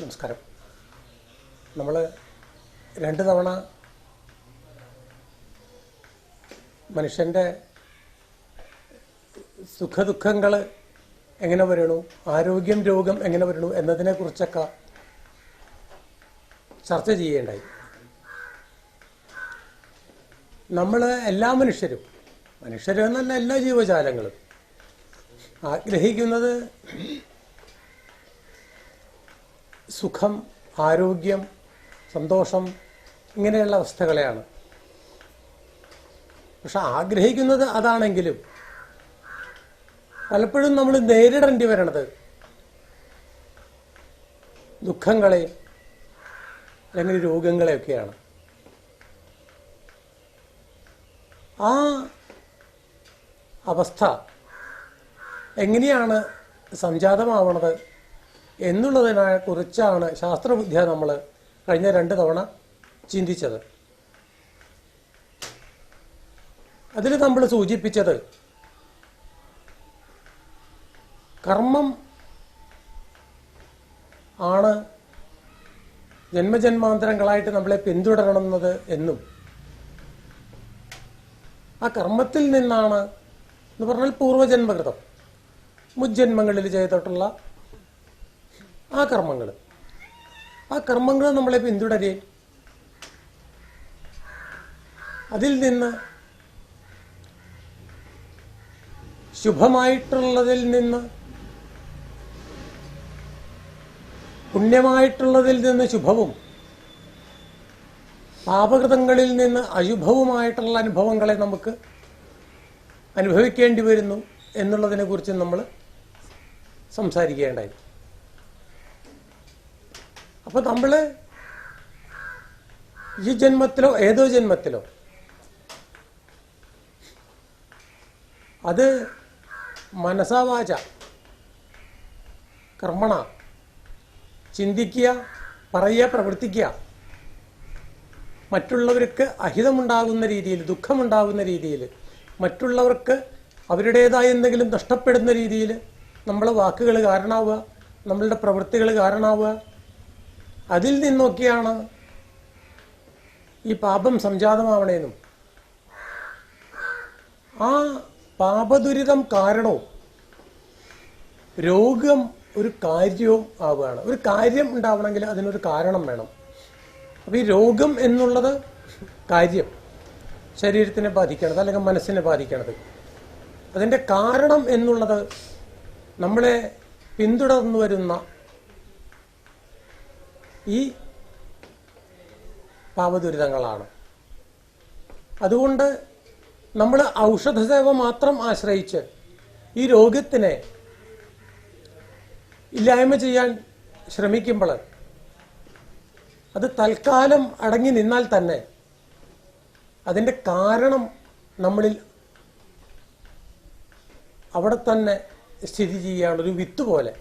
നമസ്കാരം. നമ്മൾ രണ്ട് തവണ മനുഷ്യന്റെ സുഖദുഃഖങ്ങൾ എങ്ങനെ വരണു? ആരോഗ്യം രോഗം എങ്ങനെ വരണു? എന്നതിനെക്കുറിച്ചൊക്കെ ചർച്ച ചെയ്യേണ്ടായി. നമ്മൾ എല്ലാ മനുഷ്യരും മനുഷ്യരെന്നല്ല എല്ലാ ജീവജാലങ്ങളും ആഗ്രഹിക്കുന്നത് സുഖം ആരോഗ്യം സന്തോഷം ഇങ്ങനെയുള്ള അവസ്ഥകളെയാണ്. പക്ഷെ ആഗ്രഹിക്കുന്നത് അതാണെങ്കിലും പലപ്പോഴും നമ്മൾ നേരിടേണ്ടി വരണത് ദുഃഖങ്ങളെ അല്ലെങ്കിൽ രോഗങ്ങളെയൊക്കെയാണ്. ആ അവസ്ഥ എങ്ങനെയാണ് സംജാതമാവണത്? എന്നുള്ളതിനെ കുറിച്ചാണ് ശാസ്ത്രബുദ്ധിയ നമ്മൾ കഴിഞ്ഞ രണ്ട് തവണ ചിന്തിച്ചത്. അതിൽ നമ്മൾ സൂചിപ്പിച്ചത് കർമ്മം ആണ് ജന്മജന്മാന്തരങ്ങളായിട്ട് നമ്മളെ പിന്തുടരണമെന്നത് എന്നും ആ കർമ്മത്തിൽ നിന്നാണ് എന്ന് പറഞ്ഞാൽ പൂർവജന്മകൃതം മുജ്ജന്മങ്ങളിൽ ചെയ്തിട്ടുള്ള ആ കർമ്മങ്ങൾ ആ കർമ്മങ്ങൾ നമ്മളെ പിന്തുടരെ അതിൽ നിന്ന് ശുഭമായിട്ടുള്ളതിൽ നിന്ന് പുണ്യമായിട്ടുള്ളതിൽ നിന്ന് ശുഭവും പാപകൃതങ്ങളിൽ നിന്ന് അശുഭവുമായിട്ടുള്ള അനുഭവങ്ങളെ നമുക്ക് അനുഭവിക്കേണ്ടി വരുന്നു എന്നുള്ളതിനെ കുറിച്ച് നമ്മൾ സംസാരിക്കേണ്ടായി അപ്പൊ നമ്മൾ ഈ ജന്മത്തിലോ ഏതോ ജന്മത്തിലോ അത് മനസാവാച കർമ്മണ ചിന്തിക്കുക പറയുക പ്രവർത്തിക്കുക. മറ്റുള്ളവർക്ക് അഹിതമുണ്ടാകുന്ന രീതിയിൽ ദുഃഖമുണ്ടാകുന്ന രീതിയിൽ മറ്റുള്ളവർക്ക് അവരുടേതായ എന്തെങ്കിലും നഷ്ടപ്പെടുന്ന രീതിയിൽ നമ്മളെ വാക്കുകൾ കാരണമാവുക നമ്മളുടെ പ്രവൃത്തികൾ കാരണമാവുക അതിൽ നിന്നൊക്കെയാണ് ഈ പാപം സംജാതമാവണേന്നും ആ പാപദുരിതം കാരണവും രോഗം ഒരു കാര്യവും ആവുകയാണ്. ഒരു കാര്യം ഉണ്ടാവണമെങ്കിൽ അതിനൊരു കാരണം വേണം. അപ്പോൾ ഈ രോഗം എന്നുള്ളത് കാര്യം ശരീരത്തിനെ ബാധിക്കണത് അല്ലെങ്കിൽ മനസ്സിനെ ബാധിക്കണത്. അതിന്റെ കാരണം എന്നുള്ളത് നമ്മളെ പിന്തുടർന്നു വരുന്ന ഈ പാപദുരിതങ്ങളാണ്. അതുകൊണ്ട് നമ്മൾ ഔഷധ സേവ മാത്രം ആശ്രയിച്ച് ഈ രോഗത്തിനെ ഇല്ലായ്മ ചെയ്യാൻ ശ്രമിക്കുമ്പോൾ അത് തൽക്കാലം അടങ്ങി നിന്നാൽ തന്നെ അതിന്റെ കാരണം നമ്മളിൽ അവിടെ തന്നെ സ്ഥിതി ചെയ്യുകയാണ് ഒരു വിത്ത് പോലെ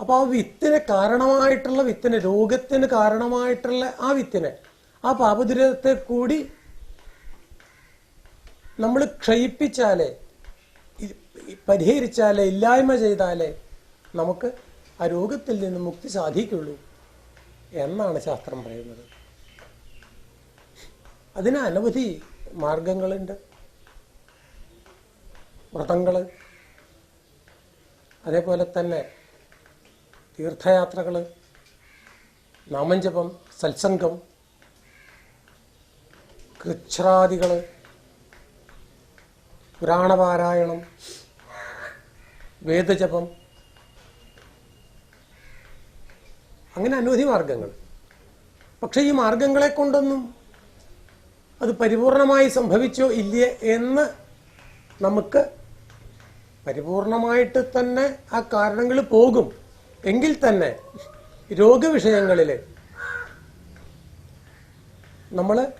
അപ്പോൾ ആ വിത്തിന് കാരണമായിട്ടുള്ള വിത്തിന് രോഗത്തിന് കാരണമായിട്ടുള്ള ആ വിത്തിനെ ആ പാപദുരിതത്തെ കൂടി നമ്മൾ ക്ഷയിപ്പിച്ചാലേ പരിഹരിച്ചാലേ ഇല്ലായ്മ ചെയ്താലേ നമുക്ക് ആ രോഗത്തിൽ നിന്ന് മുക്തി സാധിക്കുള്ളൂ എന്നാണ് ശാസ്ത്രം പറയുന്നത്. അതിന് അനവധി മാർഗങ്ങളുണ്ട്. വ്രതങ്ങൾ അതേപോലെ തന്നെ തീർത്ഥയാത്രകൾ നാമഞ്ജപം സത്സംഗം കൃച്ഛ്രാദികൾ പുരാണപാരായണം വേദജപം അങ്ങനെ അനവധി മാർഗങ്ങൾ പക്ഷേ ഈ മാർഗങ്ങളെ കൊണ്ടൊന്നും അത് പരിപൂർണമായി സംഭവിച്ചോ ഇല്ലേ എന്ന് നമുക്ക് പരിപൂർണമായിട്ട് തന്നെ ആ കാരണങ്ങൾ പോകും. എങ്കിൽ തന്നെ രോഗവിഷയങ്ങളിൽ നമ്മൾ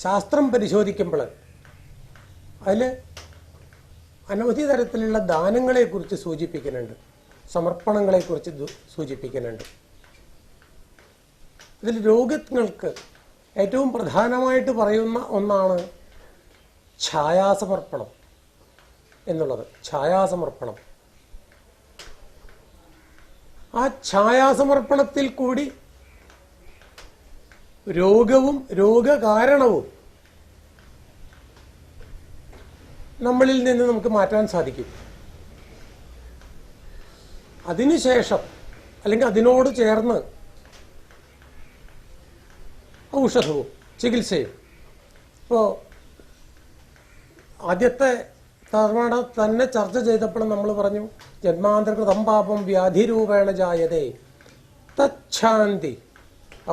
ശാസ്ത്രം പരിശോധിക്കുമ്പോൾ അതിൽ അനവധി തരത്തിലുള്ള ദാനങ്ങളെക്കുറിച്ച് സൂചിപ്പിക്കുന്നുണ്ട്. സമർപ്പണങ്ങളെക്കുറിച്ച് സൂചിപ്പിക്കുന്നുണ്ട്. ഇതിൽ രോഗങ്ങൾക്ക് ഏറ്റവും പ്രധാനമായിട്ട് പറയുന്ന ഒന്നാണ് ഛായാസമർപ്പണം എന്നുള്ളത്. ഛായാസമർപ്പണം. ആ ഛായാസമർപ്പണത്തിൽ കൂടി രോഗവും രോഗകാരണവും നമ്മളിൽ നിന്ന് നമുക്ക് മാറ്റാൻ സാധിക്കും. അതിനുശേഷം അല്ലെങ്കിൽ അതിനോട് ചേർന്ന് ഔഷധവും ചികിത്സയും. ഇപ്പോൾ ആദ്യത്തെ തവണ തന്നെ ചർച്ച ചെയ്തപ്പോൾ നമ്മൾ പറഞ്ഞു ജന്മാന്തർകൃതം പാപം വ്യാധിരൂപേണ ജായതേ തച്ഛാന്തി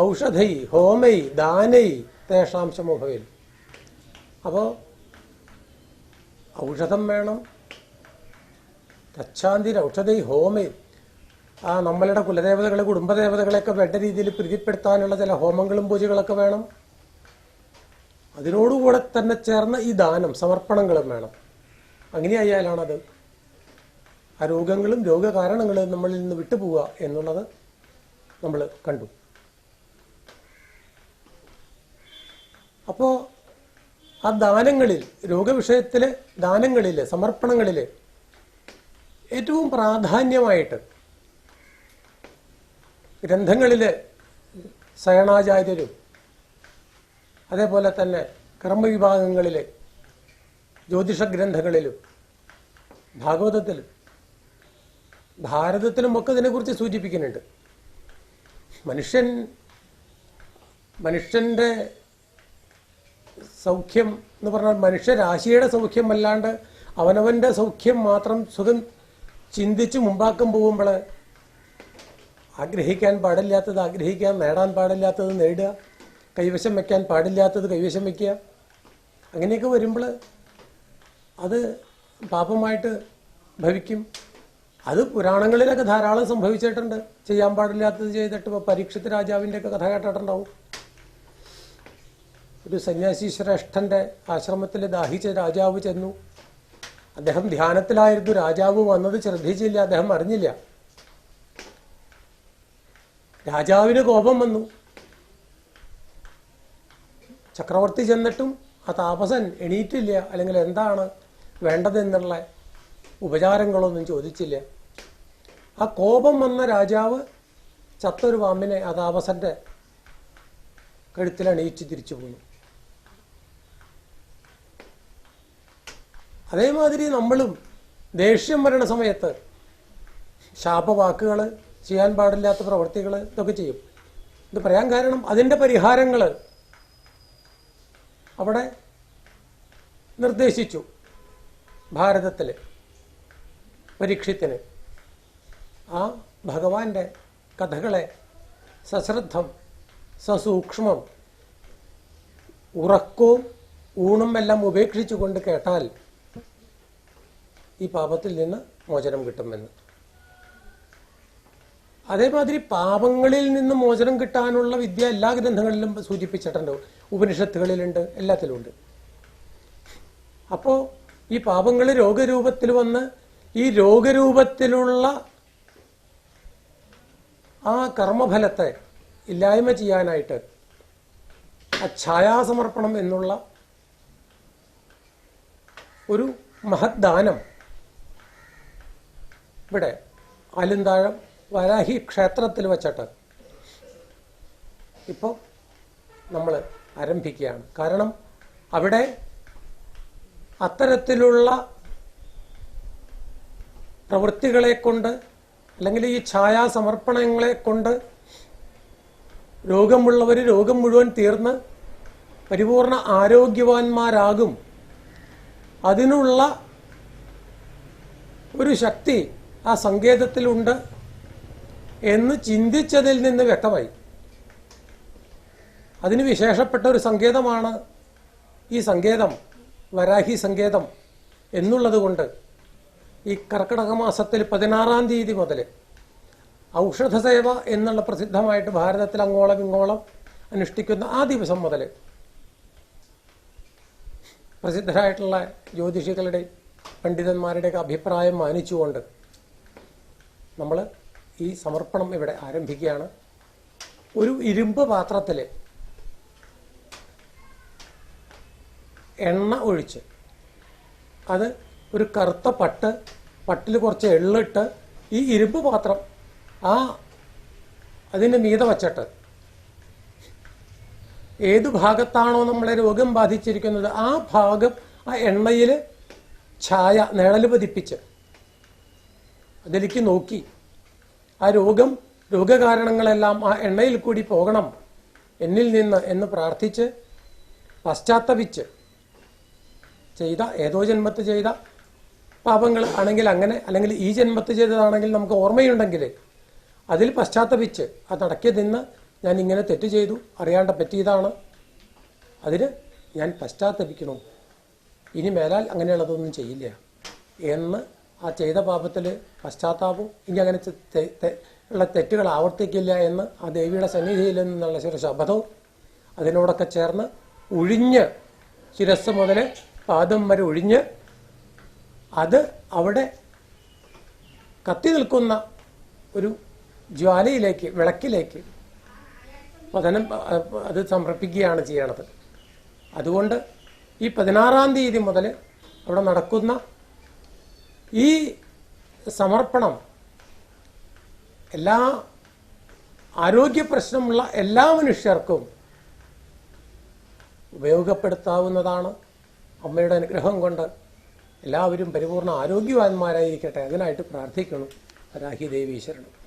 ഔഷധൈ ഹോമൈ ദാനൈ തേഷാം ശമോഭവിൽ അപ്പോൾ ഔഷധം വേണം। തച്ഛാന്തി ഔഷധൈ ഹോമൈ ആ നമ്മളുടെ കുലദേവതകളെ കുടുംബദേവതകളെയൊക്കെ വേണ്ട രീതിയിൽ പ്രീതിപ്പെടുത്താനുള്ള ചില ഹോമങ്ങളും പൂജകളൊക്കെ വേണം. അതിനോടുകൂടെ തന്നെ ചേർന്ന ഈ ദാനം സമർപ്പണങ്ങളും വേണം. അങ്ങനെയായാലാണത്. ആ രോഗങ്ങളും രോഗകാരണങ്ങളും നമ്മളിൽ നിന്ന് വിട്ടുപോവുക എന്നുള്ളത് നമ്മൾ കണ്ടു. അപ്പോ ആ ദാനങ്ങളിൽ രോഗവിഷയത്തിലെ ദാനങ്ങളിൽ സമർപ്പണങ്ങളിൽ ഏറ്റവും പ്രാധാന്യമായിട്ട് ഗ്രന്ഥങ്ങളിൽ സയണാചാര്യരും അതേപോലെ തന്നെ കർമ്മവിഭാഗങ്ങളിലെ ജ്യോതിഷ ഗ്രന്ഥങ്ങളിലും ഭാഗവതത്തിലും ഭാരതത്തിലും ഒക്കെ ഇതിനെക്കുറിച്ച് സൂചിപ്പിക്കുന്നുണ്ട്. മനുഷ്യൻ മനുഷ്യന്റെ സൗഖ്യം എന്ന് പറഞ്ഞാൽ മനുഷ്യരാശിയുടെ സൗഖ്യം അല്ലാണ്ട് അവനവന്റെ സൗഖ്യം മാത്രം സുഖം ചിന്തിച്ച് മുമ്പാക്കം പോകുമ്പോൾ ആഗ്രഹിക്കാൻ പാടില്ലാത്തത് ആഗ്രഹിക്കാൻ നേടാൻ പാടില്ലാത്തത് നേടുക കൈവശം വയ്ക്കാൻ പാടില്ലാത്തത് കൈവശം വയ്ക്കുക. അങ്ങനെയൊക്കെ വരുമ്പോൾ അത് പാപമായിട്ട് ഭവിക്കും. അത് പുരാണങ്ങളിലൊക്കെ ധാരാളം സംഭവിച്ചിട്ടുണ്ട്. ചെയ്യാൻ പാടില്ലാത്തത് ചെയ്തിട്ട് ഇപ്പോൾ പരീക്ഷത്ത് രാജാവിന്റെ ഒക്കെ കഥ കേട്ടിട്ടുണ്ടാവും. ഒരു സന്യാസി ശ്രേഷ്ഠന്റെ ആശ്രമത്തിൽ ദാഹിച്ച രാജാവ് ചെന്നു. അദ്ദേഹം ധ്യാനത്തിലായിരുന്നു. രാജാവ് വന്നത് ശ്രദ്ധിച്ചില്ല അദ്ദേഹം അറിഞ്ഞില്ല. രാജാവിന് കോപം വന്നു. ചക്രവർത്തി ചെന്നിട്ടും ആ താപസൻ എണീറ്റില്ല. അല്ലെങ്കിൽ എന്താണ് വേണ്ടതെന്നുള്ള ഉപചാരങ്ങളൊന്നും ചോദിച്ചില്ല. ആ കോപം വന്ന രാജാവ് ചത്തൊരു പാമ്പിനെ കഴുത്തിൽ അണിയിച്ച് തിരിച്ചു പോന്നു. അതേമാതിരി നമ്മളും ദേഷ്യം വരണ സമയത്ത് ശാപവാക്കുകൾ ചെയ്യാൻ പാടില്ലാത്ത പ്രവൃത്തികൾ ഇതൊക്കെ ചെയ്യും. ഇത് പറയാൻ കാരണം അതിന്റെ പരിഹാരങ്ങൾ അവിടെ നിർദ്ദേശിച്ചു. ഭാരതത്തിൽ പരീക്ഷത്തിന് ആ ഭഗവാന്റെ കഥകളെ സശ്രദ്ധം സസൂക്ഷ്മം ഉറക്കവും ഊണും എല്ലാം ഉപേക്ഷിച്ചുകൊണ്ട് കേട്ടാൽ ഈ പാപത്തിൽ നിന്ന് മോചനം കിട്ടുമെന്ന്. അതേമാതിരി പാപങ്ങളിൽ നിന്ന് മോചനം കിട്ടാനുള്ള വിദ്യ എല്ലാ ഗ്രന്ഥങ്ങളിലും സൂചിപ്പിച്ചിട്ടുണ്ട്. ഉപനിഷത്തുകളിലുണ്ട് എല്ലാത്തിലുമുണ്ട്. അപ്പോൾ ഈ പാപങ്ങൾ രോഗരൂപത്തിൽ വന്ന് ഈ രോഗരൂപത്തിലുള്ള ആ കർമ്മഫലത്തെ ഇല്ലായ്മ ചെയ്യാനായിട്ട് ആ ഛായാസമർപ്പണം എന്നുള്ള ഒരു മഹദ്ദാനം ഇവിടെ ആലുന്താഴം വരാഹി ക്ഷേത്രത്തിൽ വച്ചിട്ട് ഇപ്പോൾ നമ്മൾ ആരംഭിക്കുകയാണ്. കാരണം അവിടെ അത്തരത്തിലുള്ള പ്രവൃത്തികളെ കൊണ്ട് അല്ലെങ്കിൽ ഈ ഛായാസമർപ്പണങ്ങളെ കൊണ്ട് രോഗമുള്ളവർ രോഗം മുഴുവൻ തീർന്ന് പരിപൂർണ ആരോഗ്യവാന്മാരാകും. അതിനുള്ള ഒരു ശക്തി ആ സങ്കേതത്തിലുണ്ട് എന്ന് ചിന്തിച്ചതിൽ നിന്ന് വ്യക്തമായി. അതിന് വിശേഷപ്പെട്ട ഒരു സങ്കേതമാണ് ഈ സങ്കേതം വരാഹി സങ്കേതം എന്നുള്ളത് കൊണ്ട് ഈ കർക്കിടക മാസത്തിൽ പതിനാറാം തീയതി മുതൽ ഔഷധസേവ എന്നുള്ള പ്രസിദ്ധമായിട്ട് ഭാരതത്തിൽ അങ്ങോളം ഇങ്ങോളം അനുഷ്ഠിക്കുന്ന ആ ദിവസം മുതൽ പ്രസിദ്ധരായിട്ടുള്ള ജ്യോതിഷികളുടെ പണ്ഡിതന്മാരുടെയൊക്കെ അഭിപ്രായം മാനിച്ചുകൊണ്ട് നമ്മൾ ഈ സമർപ്പണം ഇവിടെ ആരംഭിക്കുകയാണ്. ഒരു ഇരുമ്പ് പാത്രത്തിൽ എണ്ണ ഒഴിച്ച് അത് ഒരു കറുത്ത പട്ട് പട്ടിൽ കുറച്ച് എള്ളിട്ട് ഈ ഇരുമ്പ് പാത്രം ആ അതിന് മീത വച്ചിട്ട്. ഏത് ഭാഗത്താണോ നമ്മളെ രോഗം ബാധിച്ചിരിക്കുന്നത്? ആ ഭാഗം ആ എണ്ണയിൽ ഛായ നിഴൽ പതിപ്പിച്ച് അതിലേക്ക് നോക്കി. ആ രോഗം രോഗകാരണങ്ങളെല്ലാം ആ എണ്ണയിൽ കൂടി പോകണം. എന്നിൽ നിന്ന് എന്ന് പ്രാർത്ഥിച്ച് പശ്ചാത്തപിച്ച് ചെയ്ത ഏതോ ജന്മത്ത് ചെയ്ത പാപങ്ങൾ ആണെങ്കിൽ അങ്ങനെ അല്ലെങ്കിൽ ഈ ജന്മത്ത് ചെയ്തതാണെങ്കിൽ നമുക്ക് ഓർമ്മയുണ്ടെങ്കിൽ അതിൽ പശ്ചാത്തപിച്ച് അത് നടക്കി നിന്ന് ഞാൻ ഇങ്ങനെ തെറ്റ് ചെയ്തു അറിയാണ്ട് പറ്റിയതാണ്. അതിന് ഞാൻ പശ്ചാത്തപിക്കണം ഇനി മേലാൽ അങ്ങനെയുള്ളതൊന്നും ചെയ്യില്ല എന്ന് ആ ചെയ്ത പാപത്തിൽ പശ്ചാത്താപം ഇനി അങ്ങനെ ഉള്ള തെറ്റുകൾ ആവർത്തിക്കില്ല എന്ന് ആ ദേവിയുടെ സന്നിധിയിൽ നിന്നുള്ള ഒരു ശബ്ദവും അതിനോടൊക്കെ ചേർന്ന് ഒഴിഞ്ഞ് ശിരസ് മുതൽ പാദം വരെ ഒഴിഞ്ഞ് അത് അവിടെ കത്തി നിൽക്കുന്ന ഒരു ജ്വാലയിലേക്ക് വിളക്കിലേക്ക് പതനം അത് സമർപ്പിക്കുകയാണ് ചെയ്യണത്. അതുകൊണ്ട് ഈ പതിനാറാം തീയതി മുതൽ അവിടെ നടക്കുന്ന ഈ സമർപ്പണം എല്ലാ ആരോഗ്യ പ്രശ്നമുള്ള എല്ലാ മനുഷ്യർക്കും ഉപയോഗപ്പെടുത്താവുന്നതാണ്. അമ്മയുടെ അനുഗ്രഹം കൊണ്ട് എല്ലാവരും പരിപൂർണ ആരോഗ്യവാന്മാരായിരിക്കട്ടെ അതിനായിട്ട് പ്രാർത്ഥിക്കണം. രാഹി ദേവീശ്വരണം